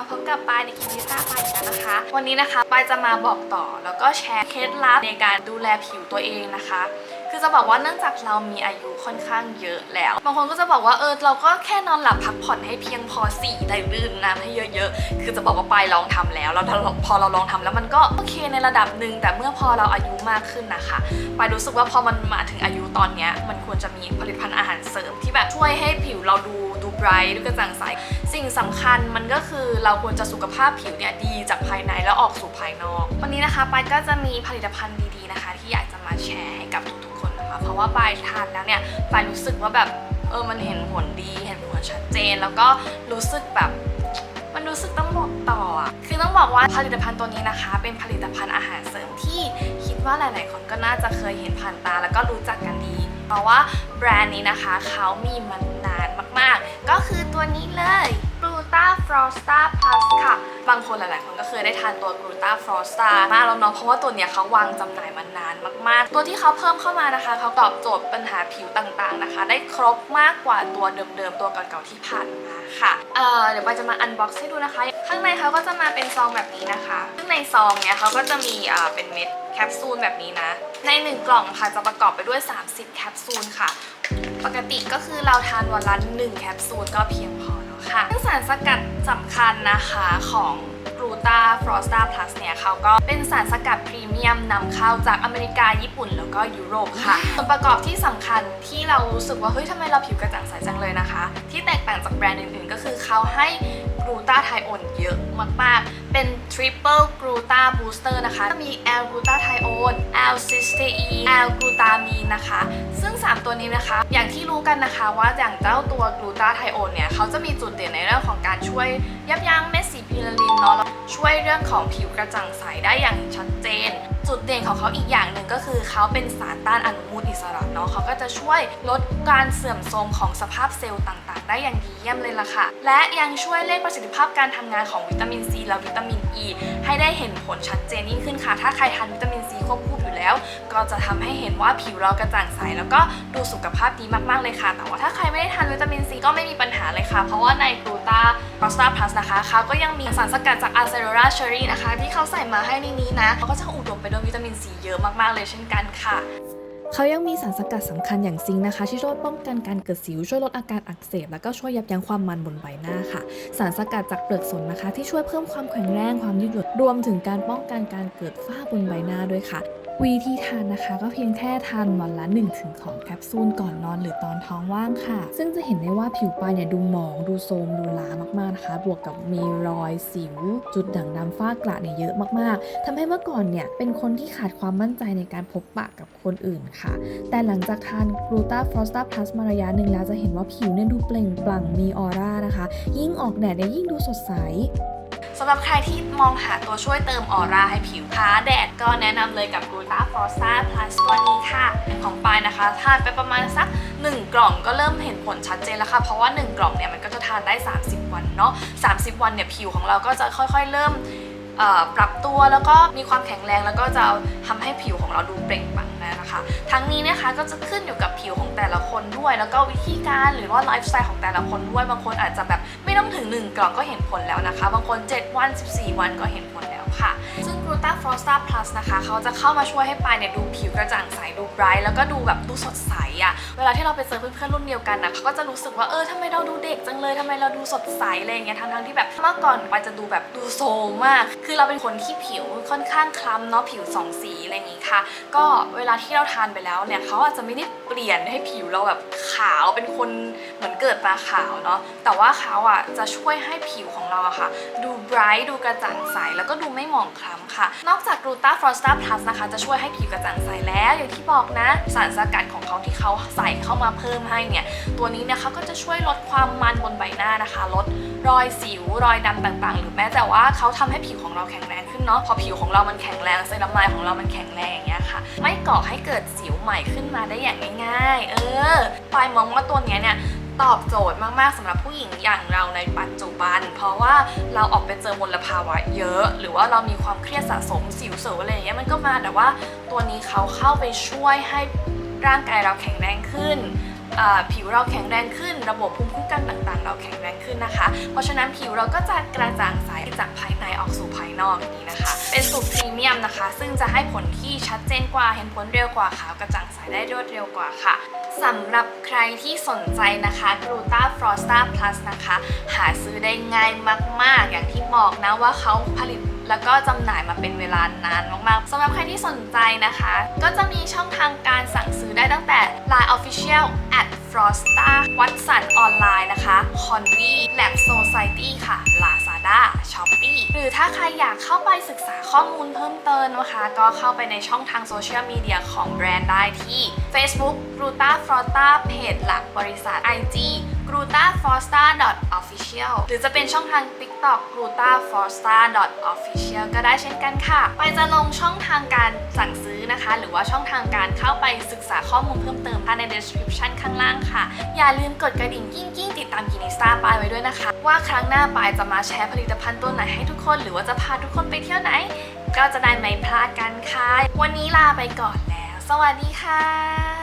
มาพบกับปายในคลิปพิซซ่าปายกันนะคะ วันนี้นะคะปายจะมาบอกต่อแล้วก็แชร์เคล็ดลับในการดูแลผิวตัวเองนะคะ คือจะบอกว่าเนื่องจากเรามีอายุค่อนข้างเยอะแล้ว บางคนก็จะบอกว่าเออเราก็แค่นอนหลับพักผ่อนให้เพียงพอสี่ได้ดื่มน้ำให้เยอะๆ คือจะบอกว่าปายลองทำแล้วแล้วพอเราลองทำแล้วมันก็โอเคในระดับหนึ่งแต่เมื่อพอเราอายุมากขึ้นนะคะปายรู้สึกว่าพอมันมาถึงอายุตอนเนี้ยมันควรจะมีผลิตภัณฑ์อาหารเสริมที่แบบช่วยให้ผิวเราดูดูไบรท์ดูกระจ่างใส สิ่งสำคัญมันก็คือเราควรจะสุขภาพผิวเนี่ยดีจากภายในแล้วออกสู่ภายนอก วันนี้นะคะปายก็จะมีผลิตภัณฑ์ดีๆนะคะ ที่อยากจะมาแชร์ให้กับทุกๆคนนะคะเพราะว่าปายทานแล้วเนี่ยปายรู้สึกว่าแบบเออมันเห็นผลดีเห็นผลชัดเจน แล้วก็รู้สึกแบบมันรู้สึกต้องบอกต่ออะคือต้องบอกว่าผลิตภัณฑ์ตัวนี้นะคะ เป็นผลิตภัณฑ์อาหารเสริมที่คิดว่าหลาย ๆ คนก็น่าจะเคยเห็นผ่านตา แล้วก็รู้จักกันดี เพราะว่าแบรนด์นี้นะคะเขามีมานานมาก ๆ ก็คือตัวนี้เลย g l u t a f r o s t a Plus ค่ะ บางคนหลาย ๆ คนก็เคยได้ทานตัว g l u t a f r o s t a มากแล้วเนาะเพราะว่าตัวเนี้ยเขาวางจำหน่ายมานานมาก ๆ ตัวที่เขาเพิ่มเข้ามานะคะเขาตอบโจทย์ปัญหาผิวต่าง ๆ นะคะ ได้ครบมากกว่าตัวเดิม ๆ ตัวเก่า ๆ ที่ผ่านมาค่ะเอ่อเดี๋ยวปาจะมาอันบ็อกซ์ให้ดูนะคะ ข้างในเขาก็จะมาเป็นซองแบบนี้นะคะ ซึ่งในซองเนี้ยเขาก็จะมีอ่าเป็นเม็ดแคปซูลแบบนี้นะ ในหนึ่งกล่องค่ะจะประกอบไปด้วย 30 แคปซูลค่ะ ปกติก็คือเราทานวันละ1แคปซูลก็เพียงพอแล้ว ค่ะซึ่งสารสกัดสำคัญนะคะของกลูตาฟรอสตาพลัสเนี่ยเขาก็เป็นสารสกัดพรีเมียมนำเข้าจากอเมริกาญี่ปุ่นแล้วก็ยุโรปค่ะ ส่วนประกอบที่สำคัญที่เรารู้สึกว่าเฮ้ยทำไมเราผิวกระจ่างใสจังเลยนะคะ ที่แตกต่างจากแบรนด์อื่นๆ ก็คือเขาให้ กลูตาไทโอนเยอะมากๆ เป็น Triple g l u t a Booster นะคะมี L g l u t a t h i o n L cysteine L glutamine นะคะ ซึ่ง 3 ตัวนี้นะคะ อย่างที่รู้กันนะคะว่าอย่างเจ้าตัว g l u t a t h i o n เนี่ย เขาจะมีจุดเด่นในเรื่องของการช่วยยับยั้งเม็ดสีพิลารินเนาะช่วยเรื่องของผิวกระจ่างใสได้อย่างชัดเจน จุดเด่นของเขาอีกอย่างหนึ่งก็คือเขาเป็นสารต้านอนุมูลอิสระเนาะเขาก็จะช่วยลดการเสื่อมโทรมของสภาพเซลล์ต่างๆ ได้อย่างดีเยี่ยมเลยล่ะค่ะ และยังช่วยเร่งประสิทธิภาพการทำงานของวิตามินซีและวิตามินอ e, ีให้ได้เห็นผลชัดเจนยิ่งขึ้นค่ะ ถ้าใครทานวิตามินซีควบคู่อยู่แล้ว ก็จะทำให้เห็นว่าผิวเรากระจ่างใสแล้วก็ดูสุขภาพดีมากๆเลยค่ะ แต่ว่าถ้าใครไม่ได้ทานวิตามิน ก็ไม่มีปัญหาเลยค่ะ เพราะว่าในกลูตาโรสตาพลัสนะคะเขาก็ยังมีสารสกัดจากอาเซโรราเชอรี่นะคะ ที่เขาใส่มาให้ในนี้นะเขาก็จะอุดมไปด้วยวิตามินซีเยอะมากๆเลยเช่นกันค่ะเขายังมีสารสกัดสำคัญอย่างซิงค์นะคะ ที่ช่วยป้องกันการเกิดสิว ช่วยลดอาการอักเสบ แล้วก็ช่วยยับยั้งความมันบนใบหน้าค่ะ สารสกัดจากเปลือกสนนะคะ ที่ช่วยเพิ่มความแข็งแรงความยืดหยุ่นรวมถึงการป้องกันการเกิดฝ้าบนใบหน้าด้วยค่ะ วิธีทานนะคะก็เพียงแค่ทานวันละ1ถึงของแคปซูลก่อนนอนหรือตอนท้องว่างค่ะ ซึ่งจะเห็นได้ว่าผิวปลายเนี่ยดูหมองดูโทมดูล้ามากๆนะคะ บวกกับมีรอยสิว จุดด่างดำฝ้ากระเนี่ยเยอะมากๆทำให้เมื่อก่อนเนี่ยเป็นคนที่ขาดความมั่นใจในการพบปะกับคนอื่นค่ะ แต่หลังจากทานกลูตาฟรอสตาพลัสมาระยะหนึ่งแล้วจะเห็นว่าผิวเนี่ยดูเปล่งปลั่งมีออร่านะคะ ยิ่งออกแดดเนี่ยยิ่งดูสดใส สำหรับใครที่มองหาตัวช่วยเติมออร่าให้ผิวท้าแดดก็แนะนำเลยกับ g l u t a f o r s a Plus ตัวนี้ค่ะเป็นของปายนะคะทานไปประมาณสัก 1 กล่องก็เริ่มเห็นผลชัดเจนแล้วค่ะ เพราะว่า 1 กล่องเนี่ยมันก็จะทานได้ 30 วันเนาะ30 วันเนี่ยผิวของเราก็จะค่อยๆ เริ่มปรับตัวแล้วก็มีความแข็งแรงแล้วก็จะทำให้ผิวของเราดูเปล่งปลั่ง นะคะ ทั้งนี้นะคะก็จะขึ้นอยู่กับผิวของแต่ละคนด้วย แล้วก็วิธีการหรือว่าไลฟ์สไตล์ของแต่ละคนด้วย บางคนอาจจะแบบไม่ต้องถึง 1 กล่องก็เห็นผลแล้วนะคะ บางคน 7 วัน 14 วันก็เห็นผลแล้วค่ะ ซึ่ง g l u t a f r o s t a Plus นะคะ เขาจะเข้ามาช่วยให้ปลายเนี่ยดูผิวกระจ่างใส ดูไบรท์แล้วก็ดูแบบดูสดใสอะเวลาที่เราไปเจอเพื่อนๆรุ่นเดียวกันนะเขาก็จะรู้สึกว่าเออทำไมเราดูเด็กจังเลยทำไมเราดูสดใสอะไรอย่างเงี้ยทั้งๆที่แบบเมื่อก่อนปายจะดูแบบดูโซมมาก คือเราเป็นคนที่ผิวค่อนข้างคล้ำเนาะผิวสองสีอะไรอย่างงี้ค่ะ ก็เวลาที่เราทานไปแล้วเนี่ยเขาอาจจะไม่ได้เปลี่ยนให้ผิวเราแบบขาวเป็นคนเหมือนเกิดมาขาวเนาะแต่ว่าเขาอะจะช่วยให้ผิวของเราอะค่ะ ดูไบรท์ดูกระจ่างใส แล้วก็ดูไม่หมองคล้ำค่ะ นอกจากก l u t a f r o s t a Plus นะคะ จะช่วยให้ผิวกระจ่างใสแล้ว อย่างที่บอกนะ สารสกัดของเขาที่เขาใส่เข้ามาเพิ่มให้เนี่ยตัวนี้เนี่ยเขาก็จะช่วยลดความมันบนใบหน้านะคะลด รอยสิวรอยดำต่างๆ หรือแม้แต่ว่าเขาทำให้ผิวของเราแข็งแรงขึ้นเนาะพอผิวของเรามันแข็งแรงเซรั่มลายของเรามันแข็งแรงอย่างเงี้ยค่ะ ไม่ก่อให้เกิดสิวใหม่ขึ้นมาได้อย่างง่ายๆ เออปายมองว่าตัวเนี้ยเนี่ยตอบโจทย์มากๆสำหรับผู้หญิงอย่างเราในปัจจุบัน เพราะว่าเราออกไปเจอมลภาวะเยอะ หรือว่าเรามีความเครียดสะสมสิวเสวออะไรอย่างเงี้ยมันก็มาแต่ว่าตัวนี้เขาเข้าไปช่วยให้ร่างกายเราแข็งแรงขึ้น ผิวเราแข็งแรงขึ้น ระบบภูมิคุ้มกันต่างๆ เราแข็งแรงขึ้นนะคะ เพราะฉะนั้นผิวเราก็จะกระจ่างใสจากภายในออกสู่ภายนอกนี้นะคะ เป็นสูตรพรีเมียมนะคะ ซึ่งจะให้ผลที่ชัดเจนกว่าเห็นผลเร็วกว่าขาวกระจ่างใสได้รวดเร็วกว่าค่ะสำหรับใครที่สนใจนะคะกรูตาฟรอสตาพลัสนะคะ หาซื้อได้ง่ายมากๆ อย่างที่บอกนะว่าเขาผลิต แล้วก็จำหน่ายมาเป็นเวลานานมากๆสำหรับใครที่สนใจนะคะ ก็จะมีช่องทางการสั่งซื้อได้ตั้งแต่ Line Official at Frosta วัดสันออนไลน์นะคะ Convi Lab Society ค่ะ Lazada Shopee หรือถ้าใครอยากเข้าไปศึกษาข้อมูลเพิ่มเติมนะคะ ก็เข้าไปในช่องทางโซเชียลมีเดียของแบรนด์ได้ที่ Facebook r u t a Frosta เพจหลักบริษัท IG g r u t a f o r s t a official หรือจะเป็นช่องทาง TikTok g r u t a f o r s t a official ก็ได้เช่นกันค่ะ ไปจะลงช่องทางการสั่งซื้อนะคะ หรือว่าช่องทางการเข้าไปศึกษาข้อมูลเพิ่มเติมภายใน description ข้างล่างค่ะ อย่าลืมกดกระดิ่งกิ้งกิ้งๆติดตามกินิสตาปายไว้ด้วยนะคะ ว่าครั้งหน้าปายจะมาแชร์ผลิตภัณฑ์ตัวไหนให้ทุกคน หรือว่าจะพาทุกคนไปเที่ยวไหน ก็จะได้ไม่พลาดกันค่ะ วันนี้ลาไปก่อนแล้ว สวัสดีค่ะ